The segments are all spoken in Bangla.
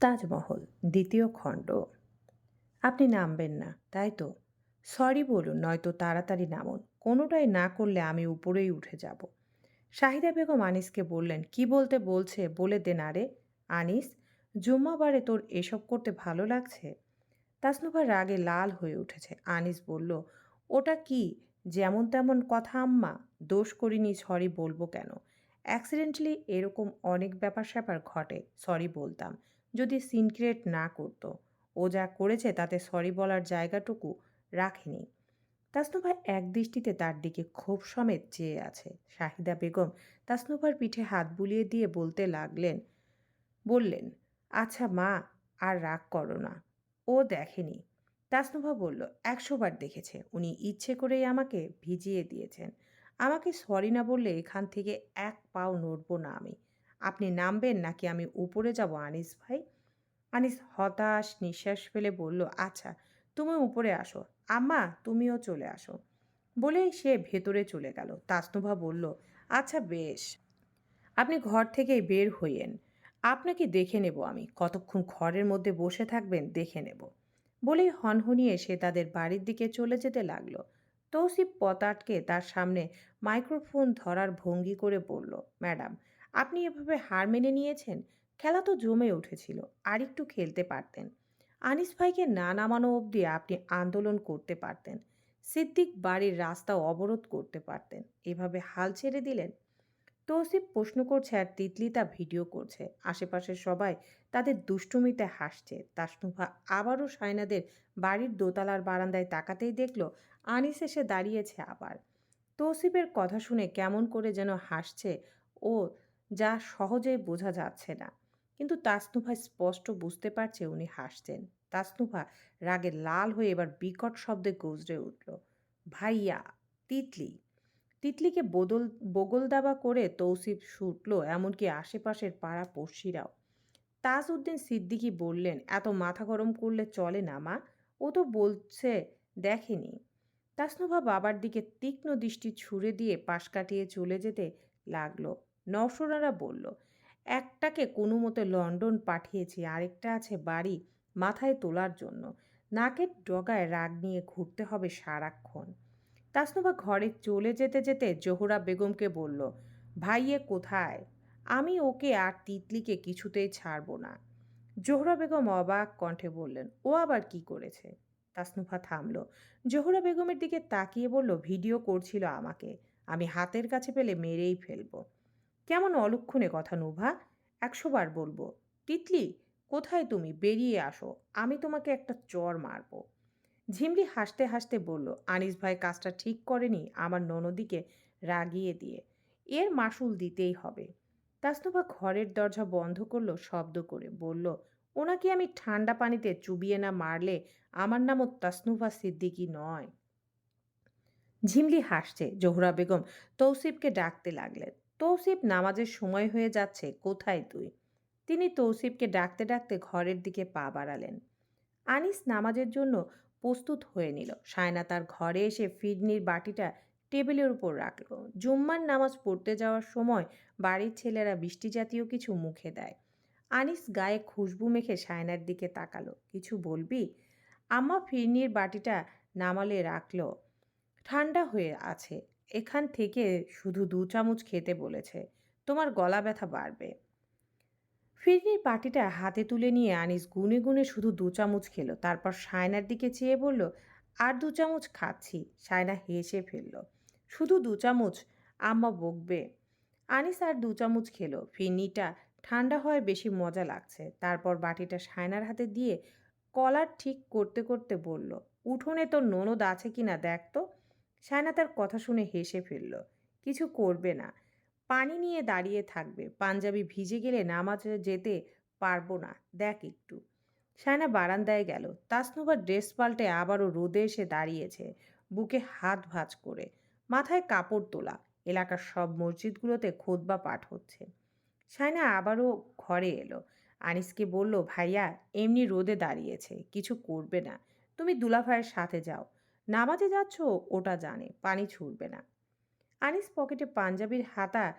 তাজমহল, দ্বিতীয় খণ্ড। আপনি নামবেন না, তাই তো? সরি বলুন, নয়তো তাড়াতাড়ি নামুন। কোনোটাই না করলে আমি উপরেই উঠে যাব। শাহিদা বেগম আনিসকে বললেন, কি বলতে বলছে, বলে দে না রে আনিস, জুম্মাবারে তোর এসব করতে ভালো লাগছে? তাসনুভা রাগে লাল হয়ে উঠেছে। আনিস বলল, ওটা কি? যেমন তেমন কথা আম্মা, দোষ করিনি, সরি বলব কেন? অ্যাক্সিডেন্টালি এরকম অনেক ব্যাপার স্যাপার ঘটে, সরি বলতাম। যদি সিনক্রিয়েট না করতো, ও যা করেছে তাতে সরি বলার জায়গাটুকু রাখেনি। তাসনুভা এক দৃষ্টিতে তার দিকে ক্ষোভ সমেত চেয়ে আছে। শাহিদা বেগম তাসনুভার পিঠে হাত বুলিয়ে দিয়ে বলতে লাগলেন, বললেন আচ্ছা মা, আর রাগ করো না। ও দেখেনি। তাসনুভা বলল একশোবার দেখেছে। উনি ইচ্ছে করেই আমাকে ভিজিয়ে দিয়েছেন। আমাকে সরি না বললে এখান থেকে এক পাও নড়ব না আমি। আপনি নামবেন নাকি আমি উপরে যাব? আনিস ভাই। আনিস হতাশ নিঃশ্বাস ফেলে বলল আচ্ছা তুমি উপরে আসো। আম্মা, তুমিও চলে আসো। বলেই সে ভেতরে চলে গেল। তাসনুভা বলল আচ্ছা বেশ। আপনি ঘর থেকেই বের হইয়েন। আপনাকে দেখে নেব আমি। কতক্ষণ ঘরের মধ্যে বসে থাকবেন দেখে নেব। বলেই হনহনিয়ে সে তাদের বাড়ির দিকে চলে যেতে লাগল। তৌসিফ পতাটকে তার সামনে মাইক্রোফোন ধরার ভঙ্গি করে বলল, ম্যাডাম আপনি এভাবে হার মেনে নিয়েছেন? খেলা তো জমে উঠেছিল, আর একটু খেলতে পারতেন। আনিস ভাইকে না নামানো অবধি আপনি আন্দোলন করতে পারতেন। সিদ্দিক বাড়ির রাস্তা অবরোধ করতে পারতেন। এভাবে হাল ছেড়ে দিলেন? তৌসিফ প্রশ্ন করছে আর তিতলি তা ভিডিও করছে। আশেপাশের সবাই তাদের দুষ্টুমিতে হাসছে। তাসনুভা আবারও সায়নাদের বাড়ির দোতলার বারান্দায় তাকাতেই দেখল, আনিস এসে দাঁড়িয়েছে আবার। তৌসিফের কথা শুনে কেমন করে যেন হাসছে ও যা সহজেই বোঝা যাচ্ছে না। কিন্তু তাসনুভা স্পষ্ট বুঝতে পারছে উনি হাসছেন। তাসনুভা রাগে লাল হয়ে এবার বিকট শব্দে গজরে উঠল, ভাইয়া, তিতলি। তিতলিকে বদল বগল দাবা করে তৌসিফ ছুটল এমনকি আশেপাশের পাড়া পড়শিরাও। তাজউদ্দিন সিদ্দিকি বললেন, এত মাথা গরম করলে চলে না মা। ও তো বলছে দেখেনি। তাসনুভা বাবার দিকে তীক্ষ্ণ দৃষ্টি ছুঁড়ে দিয়ে পাশ কাটিয়ে চলে যেতে লাগল। নওশরারা বলল, একটাকে কোনো মতে লন্ডন পাঠিয়েছি, আরেকটা আছে বাড়ি মাথায় তোলার জন্য। নাকের ডগায় রাগ নিয়ে ঘুরতে হবে সারাক্ষণ। তাসনুভা ঘরে চলে যেতে যেতে জোহরা বেগমকে বলল, ভাইয়ে কোথায়? আমি ওকে আর তিতলিকে কিছুতেই ছাড়বো না। জোহরা বেগম অবাক কণ্ঠে বললেন, ও আবার কি করেছে? তাসনুফা থামল। জোহরা বেগমের দিকে তাকিয়ে বলল, ভিডিও করছিল আমাকে। আমি হাতের কাছে পেলে মেরেই ফেলব। কেমন অলক্ষণে কথা নুভা? একশোবার বলব, তিতলি, কোথায় তুমি? বেরিয়ে আসো, আমি তোমাকে একটা চর মারবো। ঝিমলি হাসতে হাসতে বলল, আনিস ভাই কাজটা ঠিক করেনি, আমার ননদিকে রাগিয়ে দিয়ে। এর মাসুল দিতেই হবে। তাসনুভা ঘরের দরজা বন্ধ করল, শব্দ করে বলল, ওনাকে আমি ঠান্ডা পানিতে চুবিয়ে না মারলে আমার নামও তাসনুভা সিদ্দিকি নয়। ঝিমলি হাসছে, জোহরা বেগম, তৌসিফকে ডাকতে লাগলেন। তৌসিফ নামাজের সময় হয়ে যাচ্ছে, কোথায় তুই? তিনি তৌসিফকে ডাকতে ডাকতে ঘরের দিকে পা বাড়ালেন। আনিস নামাজের জন্য প্রস্তুত হয়ে নিল। সায়না তার ঘরে এসে ফিডনির বাটিটা টেবিলের উপর রাখল। জুম্মার নামাজ পড়তে যাওয়ার সময় বাড়ির ছেলেরা বৃষ্টি জাতীয় কিছু মুখে দেয়। আনিস গায়ে খুশবু মেখে সায়নার দিকে তাকালো। কিছু বলবি? আম্মা ফিরনির বাটিটা নামালে রাখল। ঠান্ডা হয়ে আছে। এখান থেকে শুধু দু চামচ খেতে বলেছে। তোমার গলা ব্যথা বাড়বে। ফিরনির পাটিটা হাতে তুলে নিয়ে আনিস গুনে গুনে শুধু দু চামচ খেলো। তারপর সায়নার দিকে চেয়ে বলল, আর দু চামচ খাচ্ছি। সায়না হেসে ফেলল, শুধু দু চামচ? আম্মা বকবে। আনিস আর দু চামচ খেলো। ফিরনিটা ঠান্ডা হয় বেশি মজা লাগছে। তারপর বাটিটা সায়নার হাতে দিয়ে কলার ঠিক করতে করতে বলল, উঠোনে তোর ননদ আছে কি না দেখ তো। সায়না তার কথা শুনে হেসে ফেলল, কিছু করবে না। পানি নিয়ে দাঁড়িয়ে থাকবে। পাঞ্জাবি ভিজে গেলে নামাজে যেতে পারব না। দেখ একটু। সায়না বারান্দায় গেল। তাসনুবা ড্রেস পাল্টে আবারও রোদে এসে দাঁড়িয়েছে, বুকে হাত ভাঁজ করে। মাথায় কাপড় তোলা। এলাকার সব মসজিদগুলোতে খোদবা পাঠ হচ্ছে। সায়না আবারও ঘরে এলো। আনিসকে বলল, ভাইয়া, এমনি রোদে দাঁড়িয়েছে। কিছু করবে না। তুমি দুলাভাইয়ের সাথে যাও। নামাজে যাচ্ছ, ওটা জানে, পানি ছুটবে না। আনিস পকেটে পাঞ্জাবির হাতা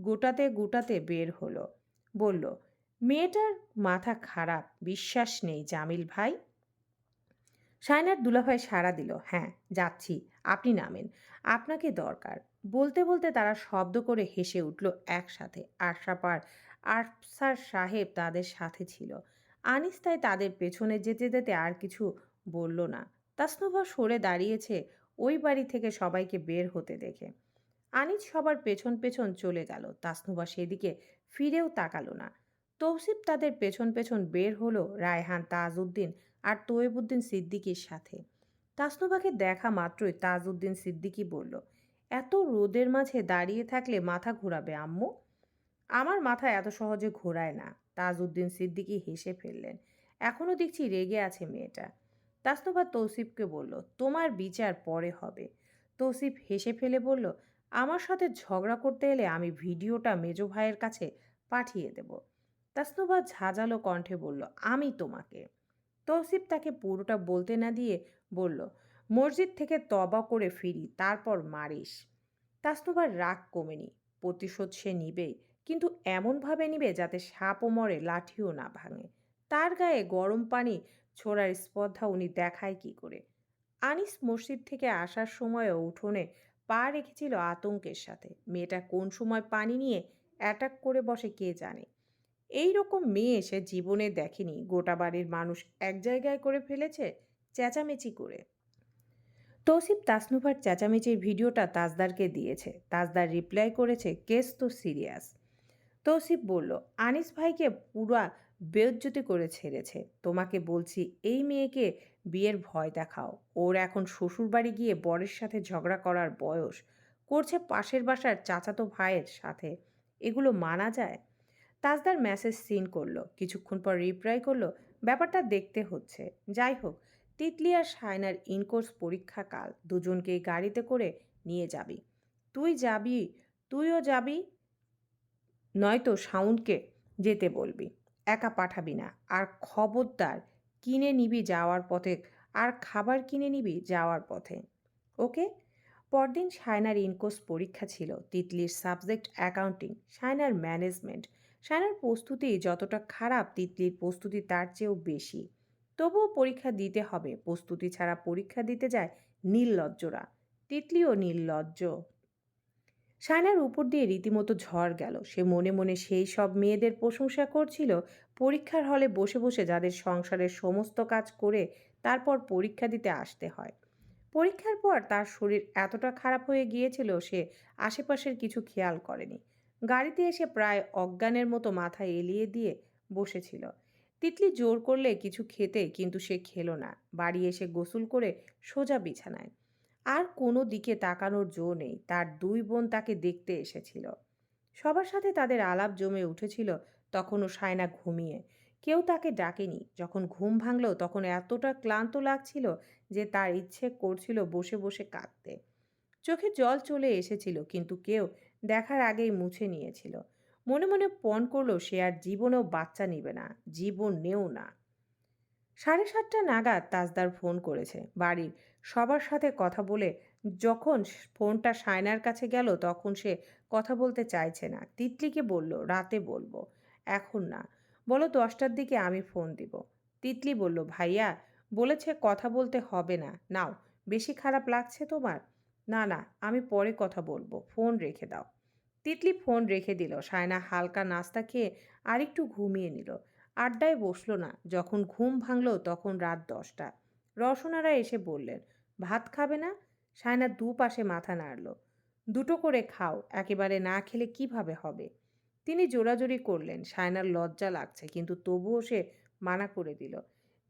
গোটাতে গোটাতে বের হলো। বলল, মেয়েটার মাথা খারাপ, বিশ্বাস নেই, জামিল ভাই। সায়নার দুলাভাই সাড়া দিল হ্যাঁ যাচ্ছি, আপনি নামেন, আপনাকে দরকার। বলতে বলতে তারা শব্দ করে হেসে উঠল একসাথে। আশরাপার আফসার সাহেব তাদের সাথে ছিল। আনিস তাই তাদের পেছনে যেতে যেতে আর কিছু বলল না। তাসনুভা সরে দাঁড়িয়েছে ওই বাড়ি থেকে সবাইকে বের হতে দেখে। আনিস সবার পেছন পেছন চলে গেল। তাসনুভা সেদিকে ফিরেও তাকালো না। তৌসিফ তাদের পেছন পেছন বের হলো রায়হান, তাজউদ্দিন আর তোয়েবুদ্দিন সিদ্দিকীর সাথে। তাসনুভাকে দেখা মাত্রই তাজউদ্দিন সিদ্দিকি বলল, এত রোদের মাঝে দাঁড়িয়ে থাকলে মাথা ঘোরাবে আম্মু? আমার মাথা এত সহজে ঘোরায় না। তাজউদ্দিন সিদ্দিকি হেসে ফেললেন এখনও দেখছি রেগে আছে মেয়েটা। তাসনুভা তৌসিফকে বলল, তোমার বিচার পরে হবে। তৌসিফ হেসে ফেলে বলল, আমার সাথে ঝগড়া করতে এলে আমি ভিডিওটা মেজো ভাইয়ের কাছে পাঠিয়ে দেব। তাসনুভা ঝাঁঝালো কণ্ঠে বলল, আমি তোমাকে। তৌসিফ তাকে পুরোটা বলতে না দিয়ে বলল, মসজিদ থেকে তবা করে ফিরি, তারপর মারিস। তাসনুবার রাগ কমেনি, প্রতিশোধ সে নিবেই, কিন্তু এমনভাবে নিবে যাতে সাপও মরে, লাঠিও না ভাঙে। তার গায়ে গরম পানি ছোড়ার স্পর্ধা উনি দেখায় কি করে? আনিস মসজিদ থেকে আসার সময়ও উঠোনে পা রেখেছিল আতঙ্কের সাথে। মেয়েটা কোন সময় পানি নিয়ে অ্যাটাক করে বসে কে জানে? এই রকম মেয়ে সে জীবনে দেখেনি। গোটা বাড়ির মানুষ এক জায়গায় করে ফেলেছে চেঁচামেচি করে। তৌসিফ তাসনুভার চেঁচামেচির ভিডিওটা তাজদারকে দিয়েছে। তাজদার রিপ্লাই করেছে, কেস তো সিরিয়াস। তৌসিফ বলল, আনিস ভাইকে পুরা বেজ্জতি করে ছেড়েছে, তোমাকে বলছি, এই মেয়েকে বিয়ের ভয় দেখাও। ওর এখন শ্বশুরবাড়ি গিয়ে বরের সাথে ঝগড়া করার বয়স। করছে পাশের বাসার চাচাতো ভাইয়ের সাথে। এগুলো মানা যায়? তাজদার মেসেজ সিন করল। কিছুক্ষণ পর রিপ্লাই করল, ব্যাপারটা দেখতে হচ্ছে। যাই হোক, তিতলি আর সায়নার ইনকোর্স পরীক্ষা কাল। দুজনকে গাড়িতে করে নিয়ে যাবি। তুই যাবি, তুইও যাবি, নয়তো সাউন্ডকে যেতে বলবি। একা পাঠাবি না। আর খবরদার, কিনে নিবি যাওয়ার পথে, আর খাবার কিনে নিবি যাওয়ার পথে। ওকে? পরদিন সায়নার ইনকোর্স পরীক্ষা ছিল। তিতলির সাবজেক্ট অ্যাকাউন্টিং, সায়নার ম্যানেজমেন্ট। সায়নার প্রস্তুতি যতটা খারাপ, তিতলির প্রস্তুতি তার চেয়েও বেশি। তবুও পরীক্ষা দিতে হবে। প্রস্তুতি ছাড়া পরীক্ষা দিতে যায় নীললজ্জরা তিতলিও নীললজ্জ সায়নার উপর দিয়ে রীতিমতো ঝড় গেল। সে মনে মনে সেই সব মেয়েদের প্রশংসা করছিল, পরীক্ষার হলে বসে বসে যাদের সংসারের সমস্ত কাজ করে তারপর পরীক্ষা দিতে আসতে হয়। পরীক্ষার পর তার শরীর এতটা খারাপ হয়ে গিয়েছিল, সে আশেপাশের কিছু খেয়াল করেনি। গাড়িতে এসে প্রায় অজ্ঞানের মতো মাথা এলিয়ে দিয়ে বসেছিল। তিতলি জোর করলে কিছু খেতে, কিন্তু সে খেলো না। বাড়ি এসে গোসল করে সোজা বিছানায়। আর কোনো দিকে তাকানোর জো নেই। তার দুই বোন তাকে দেখতে এসেছিল। সবার সাথে তাদের আলাপ জমে উঠেছিল তখনও সায়না ঘুমিয়ে। কেউ তাকে ডাকেনি। যখন ঘুম ভাঙল তখন এতটা ক্লান্ত লাগছিল যে তার ইচ্ছে করছিল বসে বসে কাঁদতে। চোখে জল চলে এসেছিল কিন্তু কেউ দেখার আগেই মুছে নিয়েছিল। মনে মনে পণ করল সে আর জীবনেও বাচ্চা নিবে না, জীবন নেও না। সাড়ে সাতটা নাগাদ তাজদার ফোন করেছে। বাড়ির সবার সাথে কথা বলে যখন ফোনটা সায়নার কাছে গেল তখন সে কথা বলতে চাইছে না। তিতলিকে বলল, রাতে বলব। এখন না। বলো দশটার দিকে আমি ফোন দিব। তিতলি বলল, ভাইয়া, বলেছে কথা বলতে হবে না। নাও, বেশি খারাপ লাগছে তোমার? না না, আমি পরে কথা বলব। ফোন রেখে দাও। তিতলি ফোন রেখে দিল। সায়না হালকা নাস্তা খেয়ে আরেকটু ঘুমিয়ে নিল। আড্ডায় বসল না। যখন ঘুম ভাঙল তখন রাত দশটা। রসনারা এসে বললেন ভাত খাবে না? সায়না দুপাশে মাথা নাড়ল। দুটো করে খাও, একেবারে না খেলে কীভাবে হবে? তিনি জোরাজোরি করলেন, সায়নার লজ্জা লাগছে, কিন্তু তবুও সে মানা করে দিল।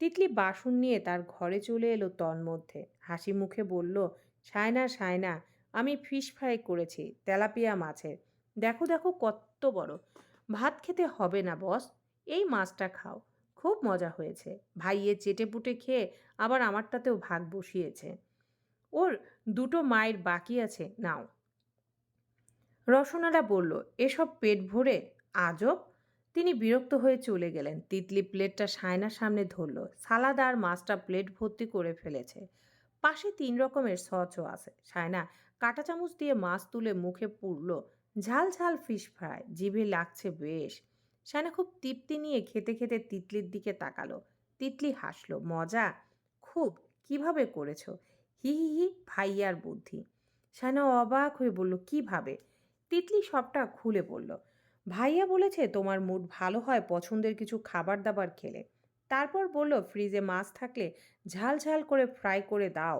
তিতলি বাসন নিয়ে তার ঘরে চলে এলো তন্মধ্যে। হাসি মুখে বলল, সায়না সায়না, আমি ফিশ ফ্রাই করেছি, তেলাপিয়া মাছের। দেখো দেখো কত বড়। ভাত খেতে হবে না, বস। এই মাছটা খাও। খুব মজা হয়েছে। ভাইয়ে চেটে পুটে খেয়ে আবার আমারটাতেও ভাগ বসিয়েছে। ওর দুটো মায়ের বাকি আছে, নাও। রসনারা বলল, এসব পেট ভরে আজব? তিনি বিরক্ত হয়ে চলে গেলেন। তিতলি প্লেটটা সায়নার সামনে ধরল। সালাদ আর মাছটা প্লেট ভর্তি করে ফেলেছে। পাশে তিন রকমের সচও আছে। সায়না কাঁটা চামচ দিয়ে মাছ তুলে মুখে পুরল ঝাল ঝাল ফিশ ফ্রাই। জিভে লাগছে বেশ। সায়না খুব তৃপ্তি নিয়ে খেতে খেতে তিতলির দিকে তাকালো। তিতলি হাসলো, মজা? খুব? কীভাবে করেছ? হি হি হি, ভাইয়ার বুদ্ধি। সায়না অবাক হয়ে বলল, কীভাবে? তিতলি সবটা খুলে বলল, ভাইয়া বলেছে তোমার মুড ভালো হয় পছন্দের কিছু খাবার দাবার খেলে। তারপর বলল, ফ্রিজে মাছ থাকলে ঝাল ঝাল করে ফ্রাই করে দাও।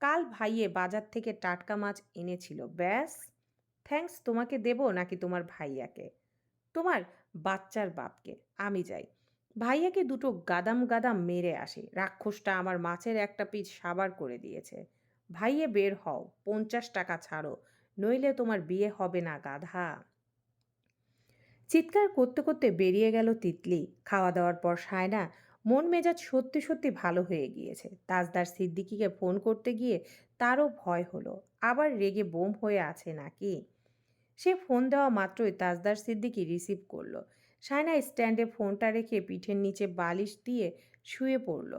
কাল ভাইয়ে বাজার থেকে টাটকা মাছ এনেছিল, ব্যাস। থ্যাঙ্কস, তোমাকে দেব নাকি তোমার ভাইয়াকে? তোমার বাচ্চার বাপকে। আমি যাই। ভাইয়াকে দুটো গাদাম গাদাম মেরে আসি। রাক্ষসটা আমার মাছের একটা পিস সাবার করে দিয়েছে। ভাইয়ে, বের হও। পঞ্চাশ টাকা ছাড়ো। নইলে তোমার বিয়ে হবে না, গাধা। চিৎকার করতে করতে বেরিয়ে গেল তিতলি। খাওয়া দাওয়ার পর সায়না মন মেজাজ সত্যি সত্যি ভালো হয়ে গিয়েছে। তাজদার সিদ্দিকিকে ফোন করতে গিয়ে তারও ভয় হলো। আবার রেগে বোম হয়ে আছে নাকি? সে ফোন দেওয়া মাত্রই তাজদার সিদ্দিকি রিসিভ করল। সায়না স্ট্যান্ডে ফোনটা রেখে পিঠের নিচে বালিশ দিয়ে শুয়ে পড়ল।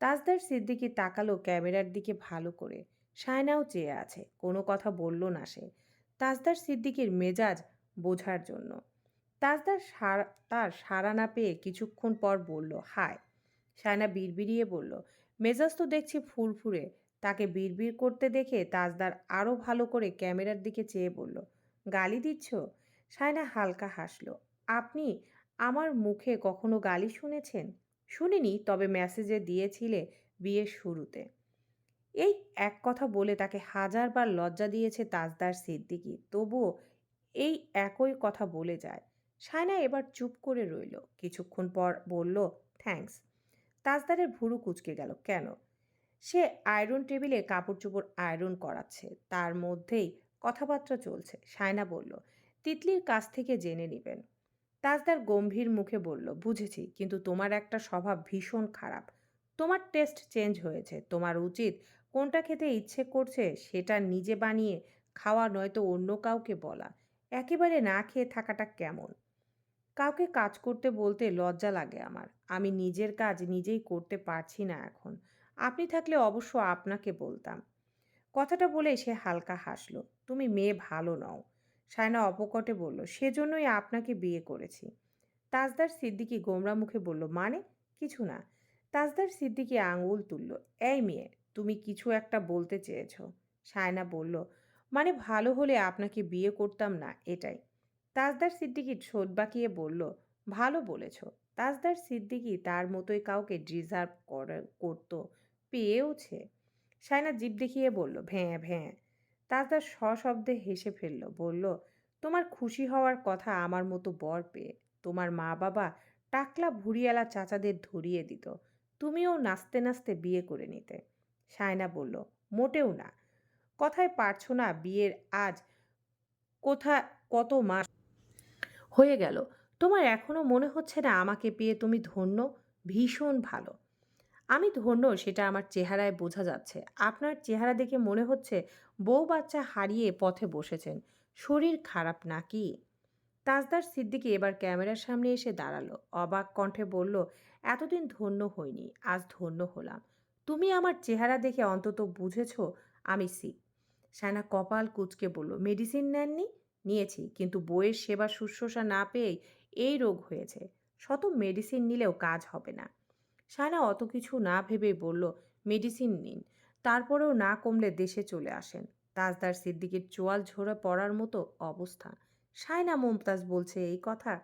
তাজদার সিদ্দিকি তাকালো ক্যামেরার দিকে ভালো করে। সায়নাও চেয়ে আছে, কোনো কথা বলল না সে। তাজদার সিদ্দিকির মেজাজ বোঝার জন্য। তাজদার সারা, তার সাড়া না পেয়ে কিছুক্ষণ পর বলল, হায়। সায়না বিড়বিড়িয়ে বলল, মেজাজ তো দেখছি ফুরফুরে। তাকে বিড়বিড় করতে দেখে তাজদার আরও ভালো করে ক্যামেরার দিকে চেয়ে বলল গালি দিচ্ছ? সায়না হালকা হাসলো। আপনি আমার মুখে কখনো গালি শুনেছেন? শুনিনি, তবে মেসেজে দিয়েছিলে বিয়ের শুরুতে। এই এক কথা বলে তাকে হাজারবার লজ্জা দিয়েছে তাজদার সিদ্দিকি। তবুও এই একই কথা বলে যায়। সায়না এবার চুপ করে রইল। কিছুক্ষণ পর বলল, থ্যাঙ্কস। তাজদারের ভুরু কুচকে গেল। কেন? সে আয়রন টেবিলে কাপড় চোপড় আয়রন করাচ্ছে। তার মধ্যেই কথাবার্তা চলছে। সায়না বলল, তিতলির কাছ থেকে জেনে নেবেন। তাজদার গম্ভীর মুখে বলল, বুঝেছি, কিন্তু তোমার একটা স্বভাব ভীষণ খারাপ। তোমার টেস্ট চেঞ্জ হয়েছে। তোমার উচিত কোনটা খেতে ইচ্ছে করছে সেটা নিজে বানিয়ে খাওয়া, নয়তো অন্য কাউকে বলা। একেবারে না খেয়ে থাকাটা কেমন? কাউকে কাজ করতে বলতে লজ্জা লাগে আমার। আমি নিজের কাজ নিজেই করতে পারছি না এখন। আপনি থাকলে অবশ্য আপনাকে বলতাম। কথাটা বলে সে হালকা হাসলো। তুমি মেয়ে ভালো নও। সায়না অপকটে বলল, সেজন্যই আপনাকে বিয়ে করেছি। তাজদার সিদ্দিকি গোমরা মুখে বলল মানে? কিছু না। তাজদার সিদ্দিকি আঙুল তুলল, এই মেয়ে, তুমি কিছু একটা বলতে চেয়েছ। সায়না বলল মানে ভালো হলে আপনাকে বিয়ে করতাম না, এটাই। তাজদার সিদ্দিকি ঠোঁট বাঁকিয়ে বলল, ভালো বলেছ। তাজদার সিদ্দিকি তার মতোই কাউকে ডিজার্ভ করতো, পেয়েওছে। সায়না জিভ দেখিয়ে বলল ভ্যাঁ ভ্যাঁ তাজদার সশব্দে হেসে ফেলল, বলল, তোমার খুশি হওয়ার কথা আমার মতো বর পেয়ে। তোমার মা বাবা টাকলা ভুড়িয়ালা চাচাদের ধরিয়ে দিত। তুমিও নাচতে নাচতে বিয়ে করে নিতে। সায়না বলল, মোটেও না। কথায় পারছ না বিয়ের আজ কোথা, কত মাস হয়ে গেল। তোমার এখনও মনে হচ্ছে না আমাকে পেয়ে তুমি ধন্য? ভীষণ ভালো। আমি ধন্য, সেটা আমার চেহারায় বোঝা যাচ্ছে। আপনার চেহারা দেখে মনে হচ্ছে বউ বাচ্চা হারিয়ে পথে বসেছেন। শরীর খারাপ নাকি? তাজদার সিদ্দিকি এবার ক্যামেরার সামনে এসে দাঁড়াল। অবাক কণ্ঠে বলল, এতদিন ধন্য হইনি, আজ ধন্য হলাম। তুমি আমার চেহারা দেখে অন্তত বুঝেছ আমি সিক সায়না কপাল কুচকে বলল, মেডিসিন নেননি? নিয়েছি, কিন্তু বইয়ের সেবা শুশ্রূষা না পেয়েই এই রোগ হয়েছে। শত মেডিসিন নিলেও কাজ হবে না। সায়না অত কিছু না ভেবেই বলল, মেডিসিন নিন। তারপরেও না কমলে দেশে চলে আসেন। তাজদার সিদ্দিকির চোয়াল ঝরে পড়ার মতো অবস্থা। সায়না মুমতাজ বলছে এই কথা।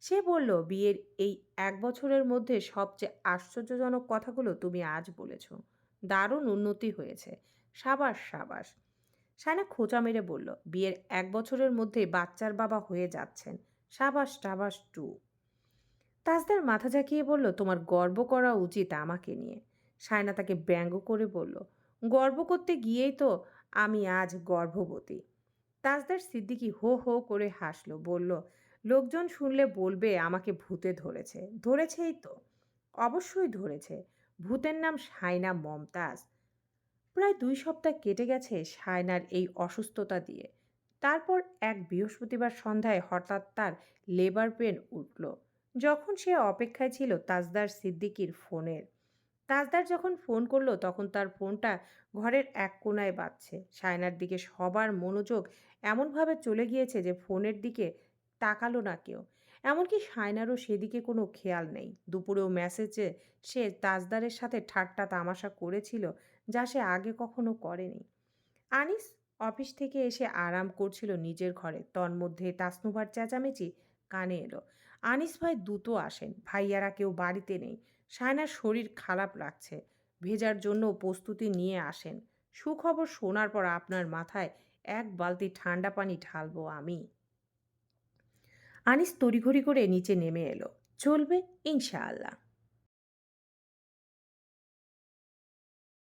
সে বলল, বিয়ের এই এক বছরের মধ্যে সবচেয়ে আশ্চর্যজনক কথাগুলো তুমি আজ বলেছ। দারুণ উন্নতি হয়েছে। সাবাস সাবাস। সায়না খোঁচা মেরে বলল, বিয়ের এক বছরের মধ্যে বাচ্চার বাবা হয়ে যাচ্ছেন। সাবাস টাবাস টু। তাজদার মাথা ঝাঁকিয়ে বলল, তোমার গর্ব করা উচিত আমাকে নিয়ে। সায়না তাকে ব্যঙ্গ করে বলল, গর্ব করতে গিয়েই তো আমি আজ গর্ভবতী। তাজদার সিদ্দিকি হো হো করে হাসলো, বলল, লোকজন শুনলে বলবে আমাকে ভূতে ধরেছে। ধরেছেই তো? অবশ্যই ধরেছে। ভূতের নাম সায়না মমতাজ। প্রায় দুই সপ্তাহ কেটে গেছে সায়নার এই অসুস্থতা দিয়ে। তারপর এক বৃহস্পতিবার সন্ধ্যায় হঠাৎ তার লেবার পেন উঠল। যখন সে অপেক্ষায় ছিল তাজদার সিদ্দিকির ফোনের। তাজদার যখন ফোন করল, তখন তার ফোনটা ঘরের এক কোনায় বাজছে। সায়নার দিকে সবার মনোযোগ এমনভাবে চলে গিয়েছে যে ফোনের দিকে তাকালো না কেউ। এমনকি সায়নারও সেদিকে কোনো খেয়াল নেই। দুপুরেও মেসেজে সে তাজদারের সাথে ঠাট্টা তামাশা করেছিল যা সে আগে কখনো করেনি। আনিস অফিস থেকে এসে আরাম করছিল নিজের ঘরে। তন্মধ্যে তাসনুভার চেঁচামেচি কানে এলো। আনিস ভাই দ্রুত আসেন। ভাইয়ারা কেউ বাড়িতে নেই। সায়নার শরীর খারাপ লাগছে। ভেজার জন্য প্রস্তুতি নিয়ে আসেন। সুখবর শোনার পর আপনার মাথায় এক বালতি ঠান্ডা পানি ঢালবো আমি। আনিস তড়িঘড়ি করে নিচে নেমে এলো। চলবে ইনশাআল্লাহ।